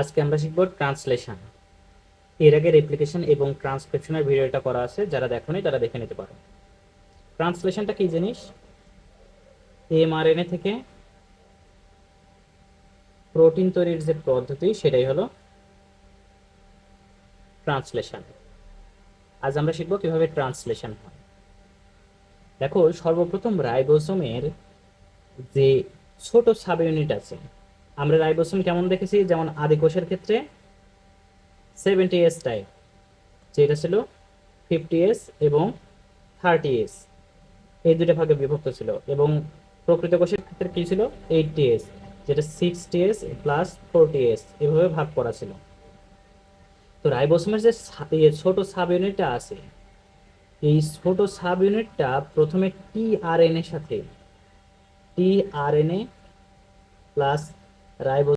আজকে আমরা শিখব ট্রান্সলেশন। এর আগে রেপ্লিকেশন এবং ট্রান্সক্রিপশনের ভিডিওটা করা আছে, যারা দেখোনি তারা দেখে নিতে পারো। ট্রান্সলেশনটা কি জিনিস? এমআরএনএ থেকে প্রোটিন তৈরির যে পদ্ধতি, সেটাই হলো ট্রান্সলেশন। আজ আমরা শিখব কীভাবে ট্রান্সলেশন হয়। দেখো, সর্বপ্রথম রাইবোসোমের যে ছোট সাব ইউনিট আছে আমরা রাইবোসোম কেমন দেখেছি? যেমন আদিকোষের ক্ষেত্রে সেভেন্টি এস টাইপ যেটা ছিল ফিফটি এস এবং থার্টি এস এই দুটো ভাগে বিভক্ত ছিল। এবং প্রকৃত কোষের ক্ষেত্রে কি ছিল? এইটটি এস যেটা sixty S plus forty S এভাবে ভাগ করা ছিল। তো রাইবোসোমের যে ছোট সাব ইউনিটটা আছে, এই ছোট সাব ইউনিটটা প্রথমে টি আর এর সাথে T R N A plus ribose